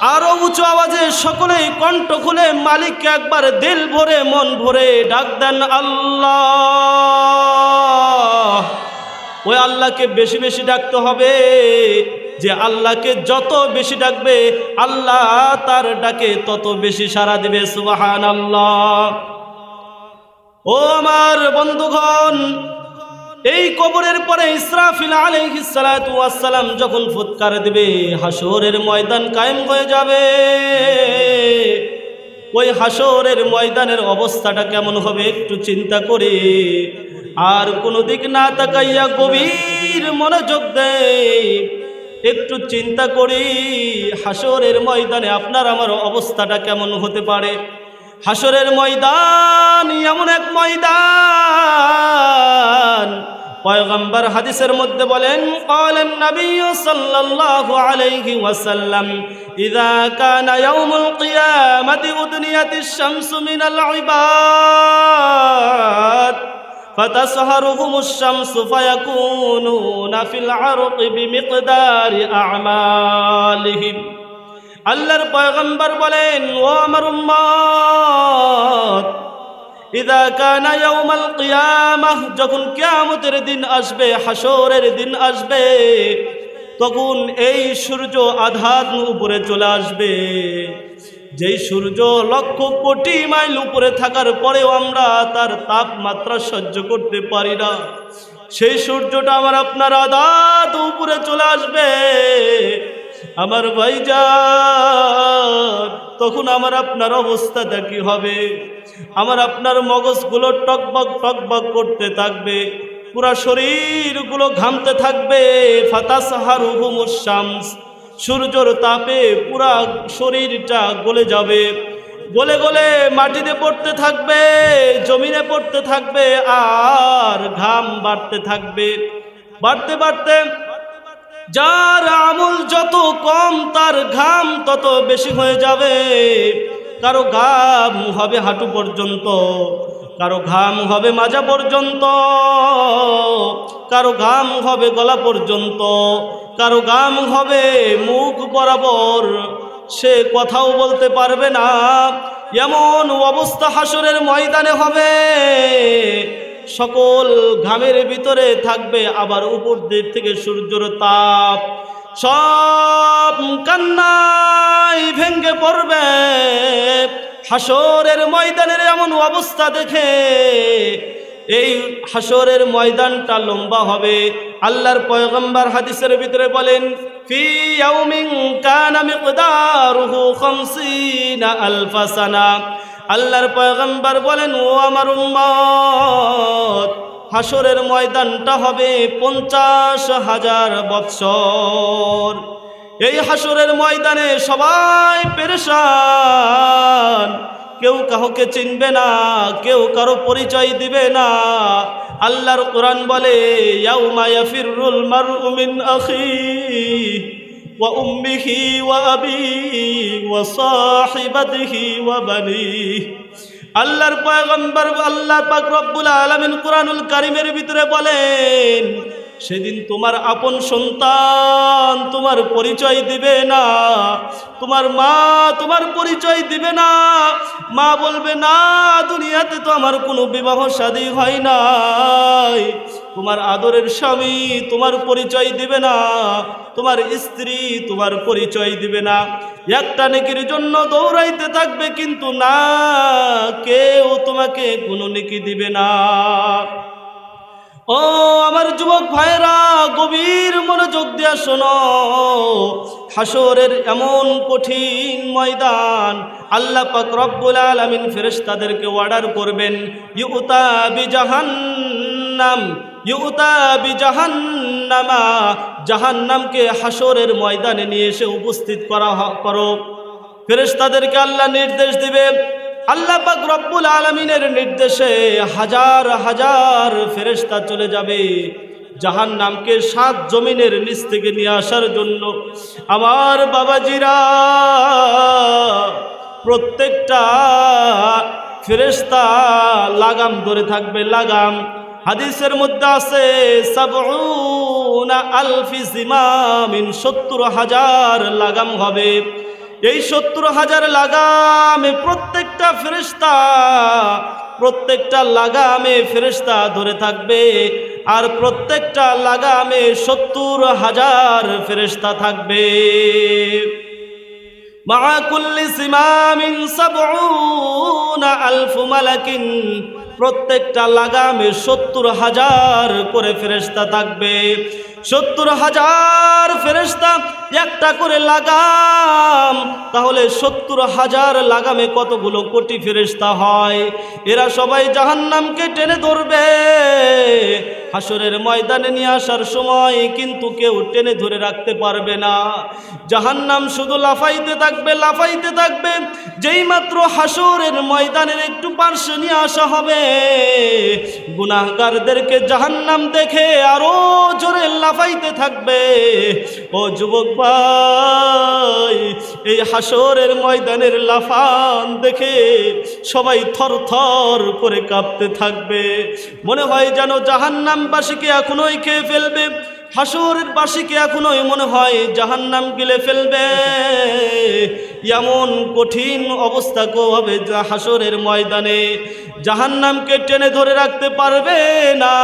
আরও উঁচু আওয়াজে সকলেই কণ্ঠ খুলে, মালিককে একবার দিল ভরে, মন ভরে ডাক দেন আল্লাহ। ওই আল্লাহকে বেশি বেশি ডাকতে হবে, যে আল্লাহকে যত বেশি ডাকবে, আল্লাহ তার ডাকে তত বেশি সাড়া দিবে সুবাহান আল্লাহ ও আমার বন্ধুগণ এই কবরের পরে ইসরাফিল আলাইহিসসালাম যখন ফুৎকার দিবে হাসরের ময়দান কায়েম হয়ে যাবে। ওই হাসরের ময়দানের অবস্থাটা কেমন হবে একটু চিন্তা করে। আর কোনো দিক না তাকাইয়া গভীর মনোযোগ দেয়। একটু চিন্তা করি হাসরের ময়দানে আপনার আমার অবস্থাটা কেমন হতে পারে? হাসরের ময়দান এমন এক ময়দান পয়গম্বর হাদিসের মধ্যে বলেন قالن নবী সাল্লাল্লাহু আলাইহি ওয়াসাল্লাম ইযা কানা ইয়াউমুল কিয়ামাতি উদনিয়াতিশ শামসু মিনাল ইবাদ فتسهرهم الشمس فيكونون في العرق بمقدار أعمالهم আল্লাহর পয়গম্বর বলেন, ও আমার উম্মত, ইদা কানা ইয়াউমাল কিয়ামাহ যখন কিয়ামতের দিন আসবে হাসরের দিন আসবে, তখন এই সূর্য আধার উপরে চলে আসবে। যেই সূর্য লক্ষ কোটি মাইল উপরে থাকার পরেও আমরা তার তাপমাত্রা সহ্য করতে পারি না। সেই সূর্যটা আমার আপনার আধাত উপরে চলে আসবে। আমার ভাইজান তখন আমার আপনার অবস্থাটা কি হবে? আমার আপনার মগজগুলো টকবক টকবক করতে থাকবে, পুরা শরীরগুলো ঘামতে থাকবে। ফাতাসাহার শামস সূর্যর তাপে পুরা শরীরটা গলে যাবে। গলে গলে মাটিতে পড়তে থাকবে, জমিনে পড়তে থাকবে, আর ঘাম বাড়তে থাকবে। বাড়তে বাড়তে যার আমল যত কম, তার ঘাম তত বেশি হয়ে যাবে। কারও ঘাম হবে হাঁটু পর্যন্ত, কারও ঘাম হবে মাজা পর্যন্ত, কারও ঘাম হবে গলা পর্যন্ত, কারও ঘাম হবে মুখ বরাবর। সে কথাও বলতে পারবে না, এমন অবস্থা হাসরের ময়দানে হবে। সকল ঘামের ভিতরে থাকবে, আবার উপর দিক থেকে সূর্যর তাপ সব কান্নাই ভেঙ্গে পড়বে। হাসরের ময়দানের এমন অবস্থা দেখে এই হাসরের ময়দানটা লম্বা হবে। আল্লাহর পয়গম্বর হাদিসের ভিতরে বলেন, ফি কানা মিকদারুহু 50 আলফা সানা। আল্লাহর পয়গম্বর বলেন, ও আমার উম্মত হাসরের ময়দানটা হবে পঞ্চাশ হাজার বৎসর। এই হাসরের ময়দানে সবাই পেরেশান। কেউ কাউকে চিনবে না, কেউ কারও পরিচয় দিবে না। আল্লাহর কোরআন বলে, ইয়াউমা ইয়াফিরুল মারউ মিন আখিহি। وأمه وأبيه وصاحبته وبنيه আল্লাহর পয়গম্বর আল্লাহ পাক রব্বুল আলামিন কুরআনুল কারীমের ভিতরে বলেন সেদিন তোমার আপন সন্তান তোমার পরিচয় দিবে না তোমার মা তোমার পরিচয় দিবে না মা বলবে না দুনিয়াতে তো আমার কোনো বিবাহ শাদী হয় নাই তোমার আদরের স্বামী তোমার পরিচয় দিবে না, তোমার স্ত্রী তোমার পরিচয় দিবে না। একটা নেকির জন্য দৌড়াইতে থাকবে, কিন্তু না, কেউ তোমাকে কোনো নেকি দিবে না। ও আমার যুবক ভাইরা গভীর মনোযোগ দিয়া শোনো। হাসরের এমন কঠিন ময়দান আল্লাহ পাক রব্বুল আলামিন ফেরেশতাদেরকে অর্ডার করবেন। ইউতা বিজাহান্নাম ইউতা বি জাহান্নামা জাহান্নামকে হাসরের ময়দানে নিয়ে এসে উপস্থিত করা করো। ফেরেশতাদেরকে আল্লাহ নির্দেশ দিবে। আল্লাহ পাক রব্বুল আলমিনের নির্দেশে হাজার হাজার ফেরেশতা চলে যাবে। জাহান নামকে সাত জমিনের নিচ থেকে নিয়ে আসার জন্য। আমার বাবাজিরা, প্রত্যেকটা ফেরেশতা লাগাম ধরে থাকবে, লাগাম। হাদিসের মধ্যে আছে সত্তর হাজার লাগাম হবে। এই সত্তর হাজার লাগামে প্রত্যেকটা ফেরিস্তা প্রত্যেকটা লাগামে ফেরিস্তা ধরে থাকবে, আর প্রত্যেকটা লাগামে সত্তর হাজার ফেরিস্তা থাকবে। মা কুল্লি সিমামিন সাবউনা আলফু মালাকিন প্রত্যেকটা লাগামে সত্তর হাজার করে ফেরেস্তা থাকবে। সত্তর হাজার ফেরেস্তা একটা করে লাগাম, তাহলে সত্তর হাজার লাগামে কতগুলো কোটি ফেরেস্তা হয়? এরা সবাই জাহান্নামকে টেনে ধরবে। হাসরের ময়দানে নিয়ে আসার সময় কিন্তু কেউ টেনে ধরে রাখতে পারবে না। জাহান্নাম শুধু লাফাইতে থাকবে লাফাইতে থাকবে। যেই মাত্র হাসরের ময়দানের একটু পার্শ্বে নিয়ে আসা হবে, গুনাহগারদেরকে জাহান্নাম দেখে আরও জোরে লাফাইতে থাকবে। ও যুবক ভাই, এই হাসরের ময়দানের লাফান দেখে সবাই থর থর করে কাঁপতে থাকবে। মনে হয় যেন জাহান্নামবাসীকে এখনোই খেয়ে ফেলবে। হাসরের বাসীকে এখনোই মনে হয় জাহান্নাম গিলে ফেলবে। এমন কঠিন অবস্থা হবে যা হাসরের ময়দানে। জাহান্নামকে টেনে ধরে রাখতে পারবে না।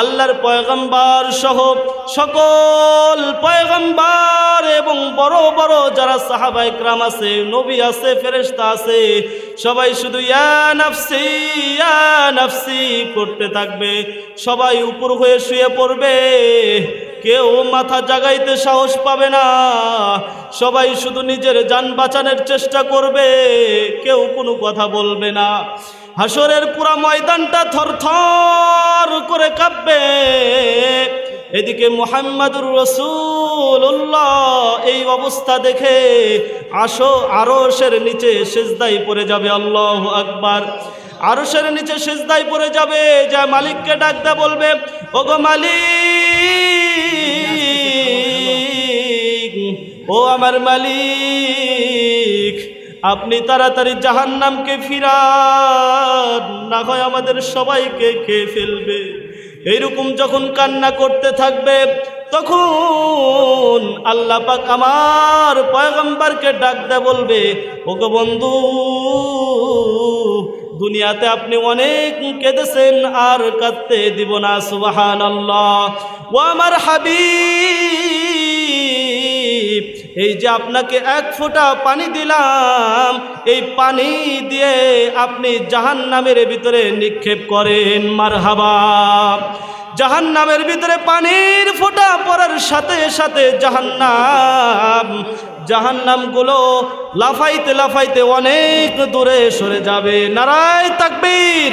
আল্লাহর পয়গম্বার সহ সকল পয়গম্বার এবং বড় বড় যারা সাহাবা ইকরাম আছে, নবী আছে, ফেরেশতা আছে, সবাই শুধু নাফসি নাফসি করতে থাকবে। সবাই উপর হয়ে শুয়ে পড়বে। কেউ মাথা জাগাইতে সাহস পাবে না। সবাই শুধু নিজের যান বাঁচানোর চেষ্টা করবে। কেউ কোনো কথা বলবে না। হাসরের পুরা ময়দানটা থরথর করে কাঁপবে। এদিকে মোহাম্মদুর রসুল্লাহ এই অবস্থা দেখে আসো, আরশের নিচে সেজদাই পড়ে যাবে, আল্লাহ আকবার। আরশের নিচে সেজদাই পড়ে যাবে, যা মালিককে ডাকতে বলবে, ওগো মালিক, ও আমার মালিক আপনি তাড়াতাড়ি জাহান্নামকে ফিরান, না হয় আমাদের সবাইকে খেয়ে ফেলবে। এইরকম যখন কান্না করতে থাকবে, তখন আল্লাহ পাক আমার পয়গম্বরকে ডাক দে বলবে, ওগো বন্ধু, দুনিয়াতে আপনি অনেক কেঁদেছেন, আর কাঁদতে দিব না সুবাহান আল্লাহ ও আমার হাবিব এই যে আপনাকে এক ফোঁটা পানি দিলাম, এই পানি দিয়ে আপনি জাহান নামের ভিতরে নিক্ষেপ করেন মার হাবা জাহান নামের ভিতরে পানির ফোঁটা পড়ার সাথে সাথে জাহান্নাম, জাহান্নামগুলো লাফাইতে লাফাইতে অনেক দূরে সরে যাবে। নারায় তাকবীর।